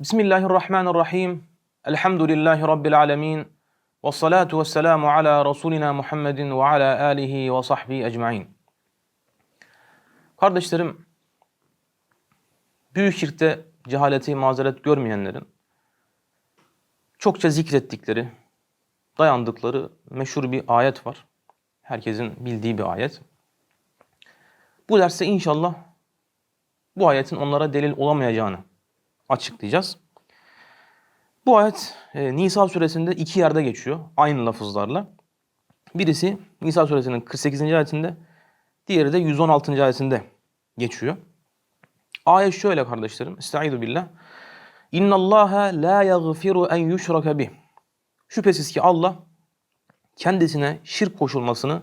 Bismillahirrahmanirrahim. Elhamdülillahi Rabbil alemin. Ve salatu ve selamu ala Resulina Muhammedin ve ala alihi ve sahbihi ecmain. Kardeşlerim, büyük şirkte cehaleti mazeret görmeyenlerin çokça zikrettikleri, dayandıkları meşhur bir ayet var. Herkesin bildiği bir ayet. Bu derste inşallah bu ayetin onlara delil olamayacağını açıklayacağız. Bu ayet e, Nisa suresinde iki yerde geçiyor aynı lafızlarla. Birisi Nisa suresinin 48. ayetinde, diğeri de 116. ayetinde geçiyor. Ayet şöyle kardeşlerim. Estaizu billah. İnna Allaha la yaghfiru en yushraka bih. Şüphesiz ki Allah kendisine şirk koşulmasını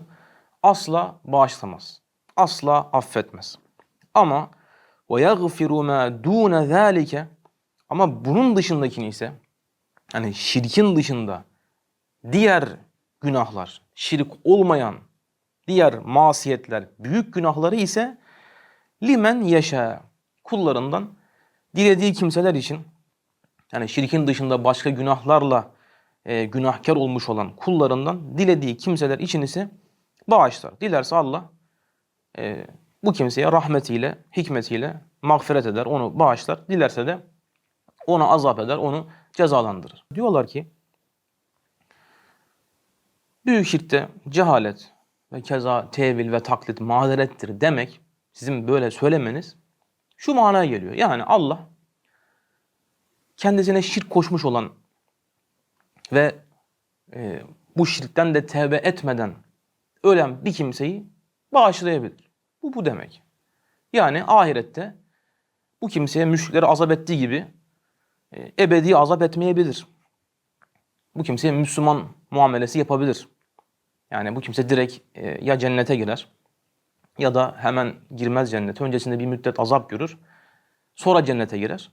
asla bağışlamaz. Asla affetmez. Ama ve yaghfiru ma dune zalike ama bunun dışındakini ise hani şirkin dışında diğer günahlar, şirk olmayan diğer masiyetler, büyük günahları ise limen yaşa kullarından dilediği kimseler için yani şirkin dışında başka günahlarla e, günahkar olmuş olan kullarından dilediği kimseler için ise bağışlar. Dilerse Allah e, bu kimseye rahmetiyle, hikmetiyle mağfiret eder, onu bağışlar. Dilerse de ona azap eder, onu cezalandırır. Diyorlar ki büyük şirkte cehalet ve keza tevil ve taklit mazerettir demek sizin böyle söylemeniz şu manaya geliyor. Yani Allah kendisine şirk koşmuş olan ve e, bu şirkten de tevbe etmeden ölen bir kimseyi bağışlayabilir. Bu bu demek. Yani ahirette bu kimseye müşrikleri azap ettiği gibi ebedi azap etmeyebilir. Bu kimseye Müslüman muamelesi yapabilir. Yani bu kimse direkt e, ya cennete girer ya da hemen girmez cennete. Öncesinde bir müddet azap görür. Sonra cennete girer.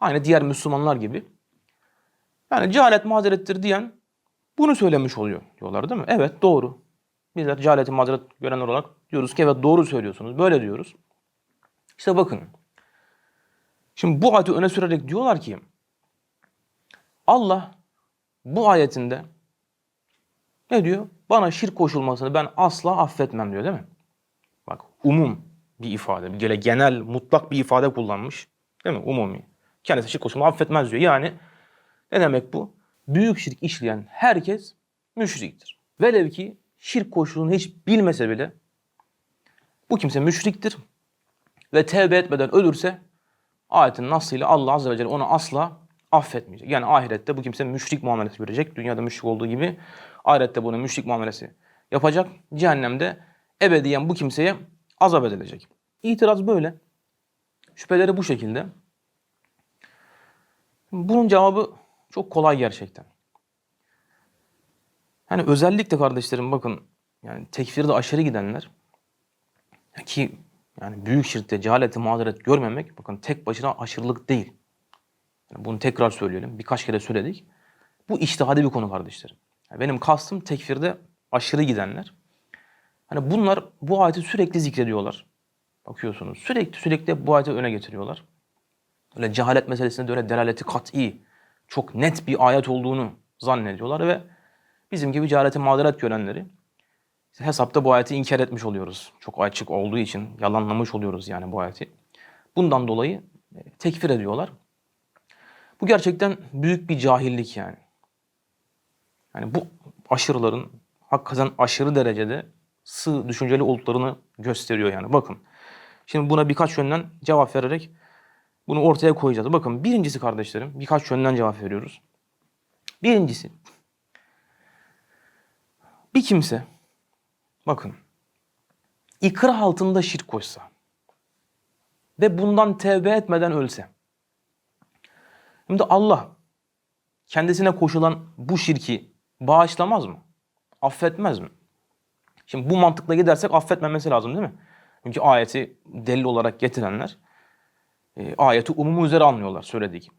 Aynı diğer Müslümanlar gibi. Yani cehalet mazerettir diyen bunu söylemiş oluyor diyorlar değil mi? Evet doğru. Bizler cehaleti mazeret görenler olarak diyoruz ki evet doğru söylüyorsunuz. Böyle diyoruz. İşte bakın. Şimdi bu ayeti öne sürerek diyorlar ki Allah bu ayetinde ne diyor? Bana şirk koşulmasını ben asla affetmem diyor değil mi? Bak umum bir ifade, bir genel, mutlak bir ifade kullanmış. Değil mi? Umumi. Kendisi şirk koşulmasını affetmez diyor. Yani ne demek bu? Büyük şirk işleyen herkes müşriktir. Velev ki şirk koşulunu hiç bilmese bile bu kimse müşriktir ve tevbe etmeden ölürse ayetin nasıyla Allah Azze ve Celle onu asla affetmeyecek. Yani ahirette bu kimse müşrik muamelesi görecek. Dünyada müşrik olduğu gibi ahirette bunu müşrik muamelesi yapacak. Cehennemde ebediyen bu kimseye azap edilecek. İtiraz böyle. Şüpheleri bu şekilde. Bunun cevabı çok kolay gerçekten. Hani özellikle kardeşlerim bakın yani tekfirde aşırı gidenler ki yani büyük şirkte cehaleti mazeret görmemek bakın tek başına aşırılık değil. Yani bunu tekrar söyleyelim. Birkaç kere söyledik. Bu iştihadi bir konu kardeşlerim. Yani benim kastım tekfirde aşırı gidenler. Hani bunlar bu ayeti sürekli zikrediyorlar. Bakıyorsunuz sürekli sürekli bu ayeti öne getiriyorlar. Öyle cehalet meselesinde de öyle delaleti kat'i, çok net bir ayet olduğunu zannediyorlar ve bizim gibi cehaleti mazeret görenleri hesapta bu ayeti inkar etmiş oluyoruz. Çok açık olduğu için yalanlamış oluyoruz yani bu ayeti. Bundan dolayı e, tekfir ediyorlar. Bu gerçekten büyük bir cahillik yani. Yani bu aşırıların hakikaten aşırı derecede sığ düşünceli olduklarını gösteriyor yani. Bakın. Şimdi buna birkaç yönden cevap vererek bunu ortaya koyacağız. Bakın birincisi kardeşlerim birkaç yönden cevap veriyoruz. Birincisi bir kimse bakın ikrah altında şirk koşsa ve bundan tevbe etmeden ölse. Şimdi Allah kendisine koşulan bu şirki bağışlamaz mı? Affetmez mi? Şimdi bu mantıkla gidersek affetmemesi lazım değil mi? Çünkü ayeti delil olarak getirenler e, ayeti umumu üzere anlıyorlar söyledik.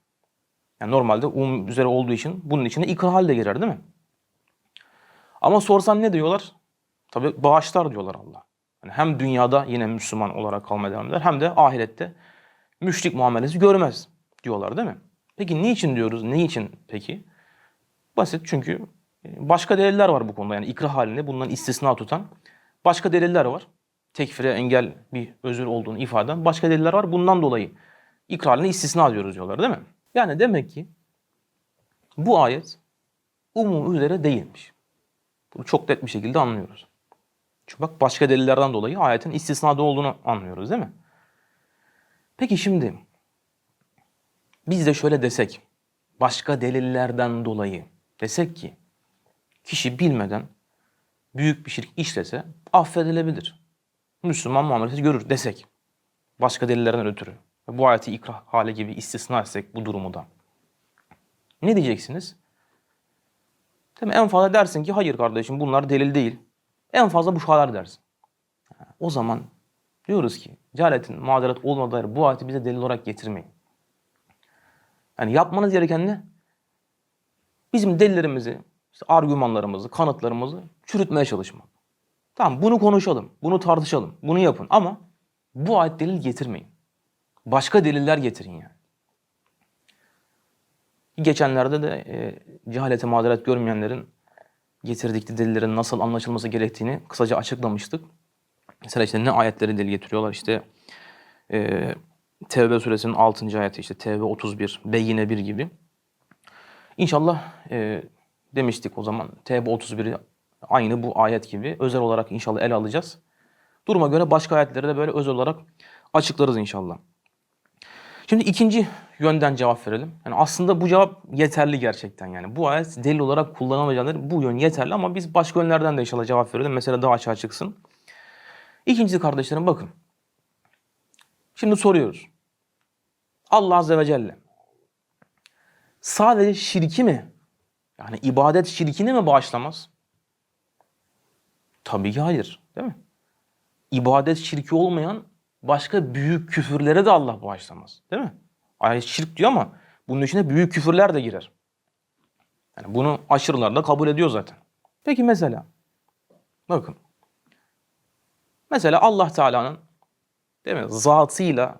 Yani normalde umum üzere olduğu için bunun içine ikrah de girer değil mi? Ama sorsan ne diyorlar? Tabi bağışlar diyorlar Allah. Yani hem dünyada yine Müslüman olarak kalmaya devam eder hem de ahirette müşrik muamelesi görmez diyorlar değil mi? Peki niçin diyoruz? Ne için peki? Basit çünkü e, başka deliller var bu konuda. Yani ikrah halinde bundan istisna tutan başka deliller var. Tekfire engel bir özür olduğunu ifade eden başka deliller var. Bundan dolayı ikrah haline istisna diyoruz diyorlar değil mi? Yani demek ki bu ayet umum üzere değilmiş. Bunu çok net bir şekilde anlıyoruz. Çünkü bak başka delillerden dolayı ayetin istisnada olduğunu anlıyoruz değil mi? Peki şimdi biz de şöyle desek, başka delillerden dolayı desek ki kişi bilmeden büyük bir şirk işlese affedilebilir. Müslüman muamelesi görür desek. Başka delillerden ötürü. Bu ayeti ikrah hale gibi istisna etsek bu durumu da. Ne diyeceksiniz? Mi? En fazla dersin ki hayır kardeşim bunlar delil değil. En fazla bu kadar dersin. O zaman diyoruz ki cehaletin mazeret olmadığı bu ayeti bize delil olarak getirmeyin. Yani yapmanız gereken ne? Bizim delillerimizi, işte argümanlarımızı, kanıtlarımızı çürütmeye çalışmak. Tamam bunu konuşalım, bunu tartışalım, bunu yapın ama bu ayet delil getirmeyin. Başka deliller getirin yani. Geçenlerde de e, cehalete mazeret görmeyenlerin getirdikleri delillerin nasıl anlaşılması gerektiğini kısaca açıklamıştık. Mesela işte ne ayetleri delil getiriyorlar işte e, Tevbe suresinin 6. ayeti işte Tevbe 31, Beyyine 1 gibi. İnşallah e, demiştik o zaman Tevbe 31'i aynı bu ayet gibi özel olarak inşallah ele alacağız. Duruma göre başka ayetleri de böyle özel olarak açıklarız inşallah. Şimdi ikinci yönden cevap verelim. Yani aslında bu cevap yeterli gerçekten yani. Bu ayet delil olarak kullanamayacağınları bu yön yeterli ama biz başka yönlerden de inşallah cevap verelim. Mesela daha açığa çıksın. İkincisi kardeşlerim bakın. Şimdi soruyoruz. Allah Azze ve Celle sadece şirki mi? Yani ibadet şirkini mi bağışlamaz? Tabii ki hayır. Değil mi? İbadet şirki olmayan başka büyük küfürlere de Allah bağışlamaz. Değil mi? Ayet şirk diyor ama bunun içine büyük küfürler de girer. Yani bunu aşırılar da kabul ediyor zaten. Peki mesela bakın. Mesela Allah Teala'nın değil mi zatıyla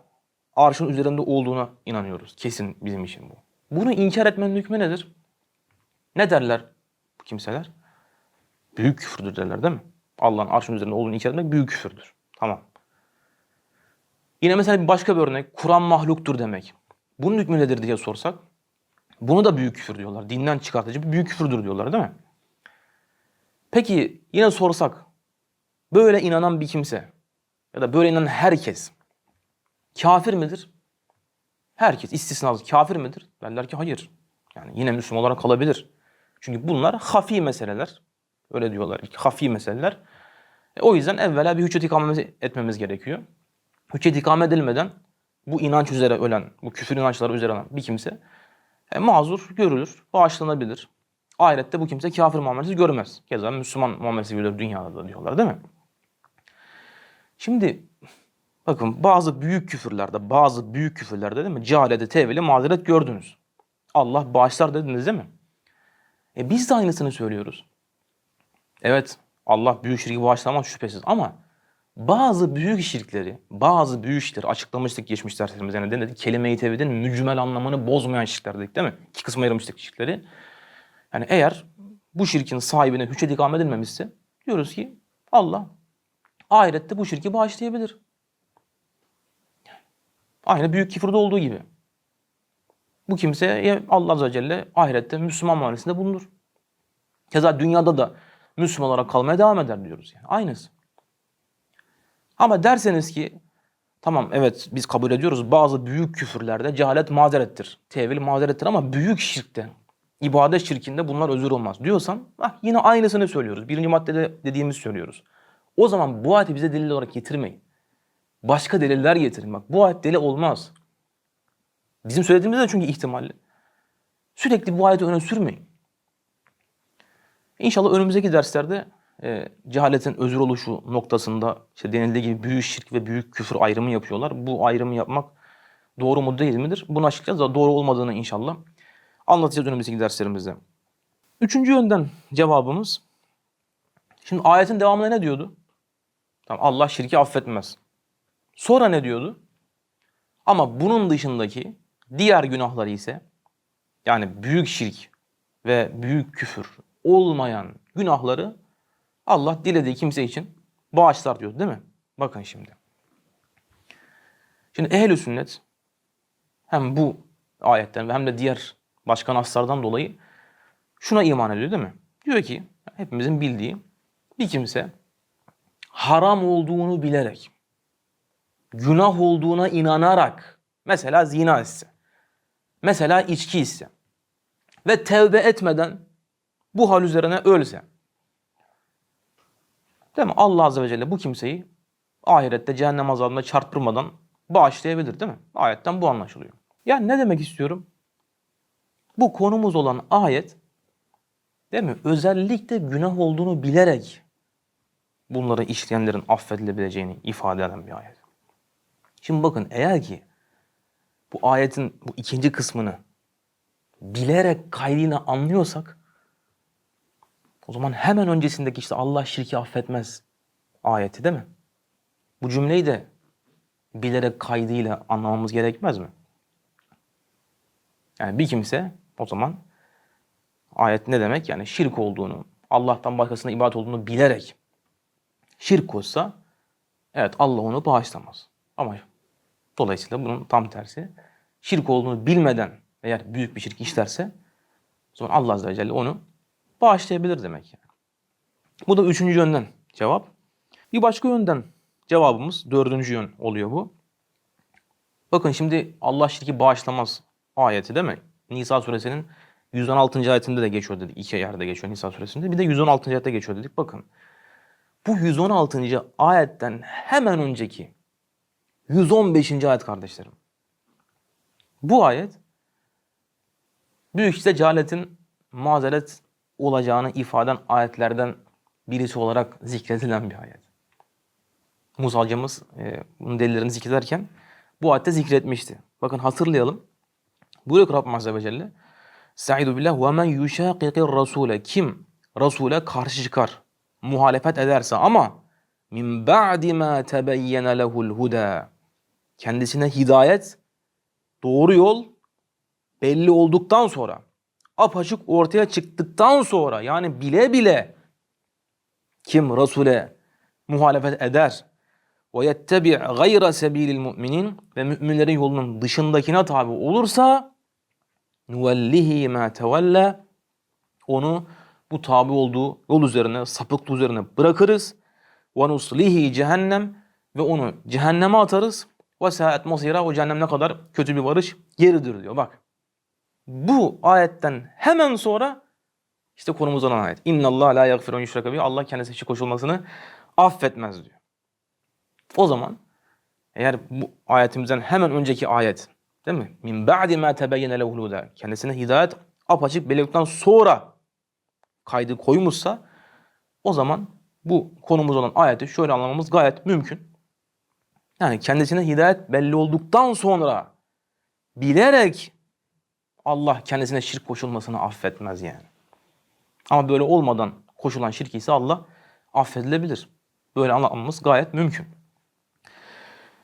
arşın üzerinde olduğuna inanıyoruz. Kesin bizim için bu. Bunu inkar etmenin hükmü nedir? Ne derler bu kimseler? Büyük küfürdür derler değil mi? Allah'ın arşın üzerinde olduğunu inkar etmek büyük küfürdür. Tamam. Yine mesela bir başka bir örnek. Kur'an mahluktur demek. Bunun hükmü nedir diye sorsak. Bunu da büyük küfür diyorlar. Dinden çıkartıcı bir büyük küfürdür diyorlar değil mi? Peki yine sorsak. Böyle inanan bir kimse ya da böyle inanan herkes kafir midir? Herkes istisnasız kafir midir? Derler ki hayır. Yani yine Müslüman olarak kalabilir. Çünkü bunlar hafi meseleler. Öyle diyorlar. Hafi meseleler. E, o yüzden evvela bir hüccet ikame etmemiz gerekiyor. Hüccet ikame edilmeden bu inanç üzere ölen, bu küfür inançları üzere olan bir kimse e, mazur görülür, bağışlanabilir. Ahirette bu kimse kafir muamelesi görmez. Keza Müslüman muamelesi görülür dünyada da diyorlar değil mi? Şimdi bakın bazı büyük küfürlerde, bazı büyük küfürlerde değil mi? Cehalede, tevhile mazeret gördünüz. Allah bağışlar dediniz değil mi? E biz de aynısını söylüyoruz. Evet Allah büyük şirki bağışlamaz şüphesiz ama bazı büyük şirkleri, bazı büyük şirkleri açıklamıştık geçmiş derslerimizde. Yani dedik kelime-i tevhidin mücmel anlamını bozmayan şirkler dedik değil mi? İki kısma ayırmıştık şirkleri. Yani eğer bu şirkin sahibine hüccet ikame edilmemişse diyoruz ki Allah ahirette bu şirki bağışlayabilir. Aynı büyük küfürde olduğu gibi. Bu kimseye Allah Azze ve Celle ahirette Müslüman muamelesinde bulunur. Keza dünyada da Müslüman olarak kalmaya devam eder diyoruz. Yani aynısı. Ama derseniz ki tamam evet biz kabul ediyoruz bazı büyük küfürlerde cehalet mazerettir. Tevil mazerettir ama büyük şirkte, ibadet şirkinde bunlar özür olmaz diyorsan ah, yine aynısını söylüyoruz. Birinci maddede dediğimizi söylüyoruz. O zaman bu ayeti bize delil olarak getirmeyin. Başka deliller getirin. Bak bu ayet delil olmaz. Bizim söylediğimiz de çünkü ihtimalli. Sürekli bu ayeti öne sürmeyin. İnşallah önümüzdeki derslerde e, cehaletin özür oluşu noktasında işte denildiği gibi büyük şirk ve büyük küfür ayrımı yapıyorlar. Bu ayrımı yapmak doğru mu değil midir? Bunu açıklayacağız da doğru olmadığını inşallah anlatacağız önümüzdeki derslerimizde. Üçüncü yönden cevabımız. Şimdi ayetin devamında ne diyordu? Tamam, Allah şirki affetmez. Sonra ne diyordu? Ama bunun dışındaki diğer günahları ise yani büyük şirk ve büyük küfür olmayan günahları Allah dilediği kimse için bağışlar diyor değil mi? Bakın şimdi. Şimdi ehl sünnet hem bu ayetten ve hem de diğer başka naslardan dolayı şuna iman ediyor değil mi? Diyor ki hepimizin bildiği bir kimse haram olduğunu bilerek, günah olduğuna inanarak, mesela zina etse, mesela içki ise ve tevbe etmeden bu hal üzerine ölse, değil mi? Allah Azze ve Celle bu kimseyi ahirette cehennem azabına çarptırmadan bağışlayabilir değil mi? Ayetten bu anlaşılıyor. Yani ne demek istiyorum? Bu konumuz olan ayet değil mi? Özellikle günah olduğunu bilerek bunları işleyenlerin affedilebileceğini ifade eden bir ayet. Şimdi bakın eğer ki bu ayetin bu ikinci kısmını bilerek kaydıyla anlıyorsak o zaman hemen öncesindeki işte Allah şirki affetmez ayeti değil mi? Bu cümleyi de bilerek kaydıyla anlamamız gerekmez mi? Yani bir kimse o zaman ayet ne demek? Yani şirk olduğunu, Allah'tan başkasına ibadet olduğunu bilerek şirk koşsa evet Allah onu bağışlamaz. Ama dolayısıyla bunun tam tersi şirk olduğunu bilmeden eğer büyük bir şirk işlerse o zaman Allah Azze ve Celle onu bağışlayabilir demek yani. Bu da üçüncü yönden cevap. Bir başka yönden cevabımız dördüncü yön oluyor bu. Bakın şimdi Allah şirki bağışlamaz ayeti değil mi? Nisa suresinin 116. ayetinde de geçiyor dedik. İki yerde geçiyor Nisa suresinde. Bir de 116. ayette geçiyor dedik. Bakın. Bu 116. ayetten hemen önceki 115. ayet kardeşlerim. Bu ayet büyük işte cehaletin mazeret olacağını ifaden ayetlerden birisi olarak zikredilen bir ayet. Musa e, bunun delillerini zikrederken bu ayette zikretmişti. Bakın hatırlayalım. Buyuruyor Rabbim Azze ve Celle. Saidu billah ve men yuşakikir rasule. Kim Rasule karşı çıkar, muhalefet ederse ama min ba'di ma tebeyyene lehul huda. Kendisine hidayet, doğru yol belli olduktan sonra, apaçık ortaya çıktıktan sonra yani bile bile kim Rasule muhalefet eder ve yettebi gayra sebilil müminin ve müminlerin yolunun dışındakine tabi olursa nuvellihi ma tevella onu bu tabi olduğu yol üzerine, sapıklığı üzerine bırakırız. Nuslihi cehennem ve onu cehenneme atarız. Saat masira o cehennem ne kadar kötü bir varış yeridir diyor. Bak. Bu ayetten hemen sonra işte konumuz olan ayet. İnna Allah la yaghfiru yushraka. Allah kendisi şirk koşulmasını affetmez diyor. O zaman eğer bu ayetimizden hemen önceki ayet değil mi? Min ba'di ma tebeyyene lehul. Kendisine hidayet apaçık belirttikten sonra kaydı koymuşsa o zaman bu konumuz olan ayeti şöyle anlamamız gayet mümkün. Yani kendisine hidayet belli olduktan sonra bilerek Allah kendisine şirk koşulmasını affetmez yani. Ama böyle olmadan koşulan şirk ise Allah affedilebilir. Böyle anlamamız gayet mümkün.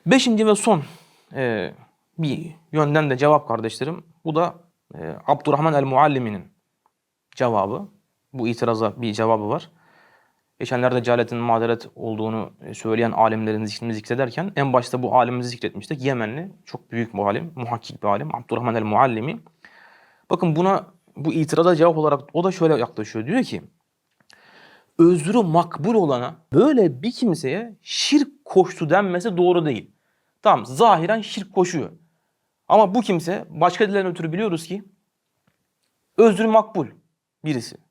Beşinci ve son e, bir yönden de cevap kardeşlerim. Bu da e, Abdurrahman el-Muallimi'nin cevabı. Bu itiraza bir cevabı var. Geçenlerde cehaletin mazeret olduğunu söyleyen alimlerin zikrini zikrederken en başta bu alimimizi zikretmiştik. Yemenli, çok büyük bir alim, muhakkik bir alim. Abdurrahman el-Muallimi. Bakın buna bu itiraza cevap olarak o da şöyle yaklaşıyor. Diyor ki özrü makbul olana böyle bir kimseye şirk koştu denmesi doğru değil. Tamam zahiren şirk koşuyor. Ama bu kimse başka dilden ötürü biliyoruz ki özrü makbul birisi.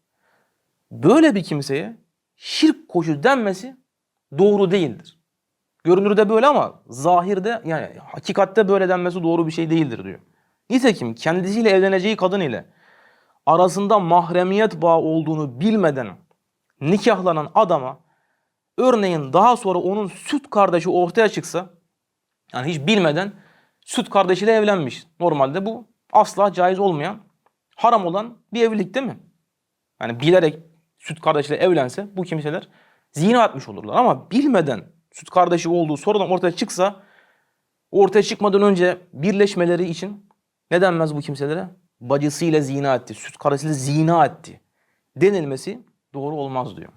Böyle bir kimseye şirk koşu denmesi doğru değildir. Görünürde böyle ama zahirde yani hakikatte böyle denmesi doğru bir şey değildir diyor. Nitekim kendisiyle evleneceği kadın ile arasında mahremiyet bağı olduğunu bilmeden nikahlanan adama örneğin daha sonra onun süt kardeşi ortaya çıksa yani hiç bilmeden süt kardeşiyle evlenmiş. Normalde bu asla caiz olmayan, haram olan bir evlilik değil mi? Yani bilerek süt kardeşiyle evlense bu kimseler zina etmiş olurlar. Ama bilmeden süt kardeşi olduğu sonradan ortaya çıksa ortaya çıkmadan önce birleşmeleri için ne denmez bu kimselere? bacısıyla zina etti, süt karısıyla zina etti denilmesi doğru olmaz diyor.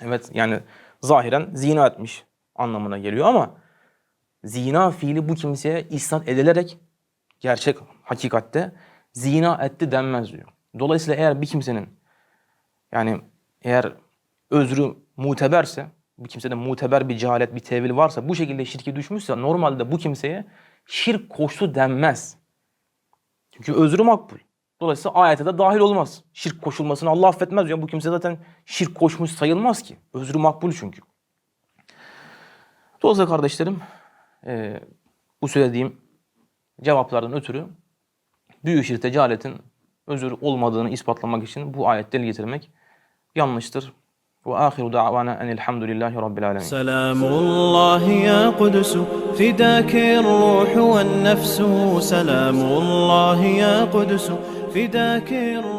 Evet yani zahiren zina etmiş anlamına geliyor ama zina fiili bu kimseye isnat edilerek gerçek hakikatte zina etti denmez diyor. Dolayısıyla eğer bir kimsenin yani eğer özrü muteberse, bu kimsede muteber bir cehalet, bir tevil varsa, bu şekilde şirke düşmüşse normalde bu kimseye şirk koştu denmez. Çünkü özrü makbul. Dolayısıyla ayete de dahil olmaz. Şirk koşulmasını Allah affetmez diyor. Bu kimse zaten şirk koşmuş sayılmaz ki. Özrü makbul çünkü. Dolayısıyla kardeşlerim eee, bu söylediğim cevaplardan ötürü büyük şirkte cehaletin özür olmadığını ispatlamak için bu ayetleri getirmek yanlıştır. Ve ahiru da'vana enilhamdülillahi rabbil alemin. Selamullah ya Kudüs, fidâki ruhu ve nefsu. Selamullah ya Kudüs, fidâki ruhu.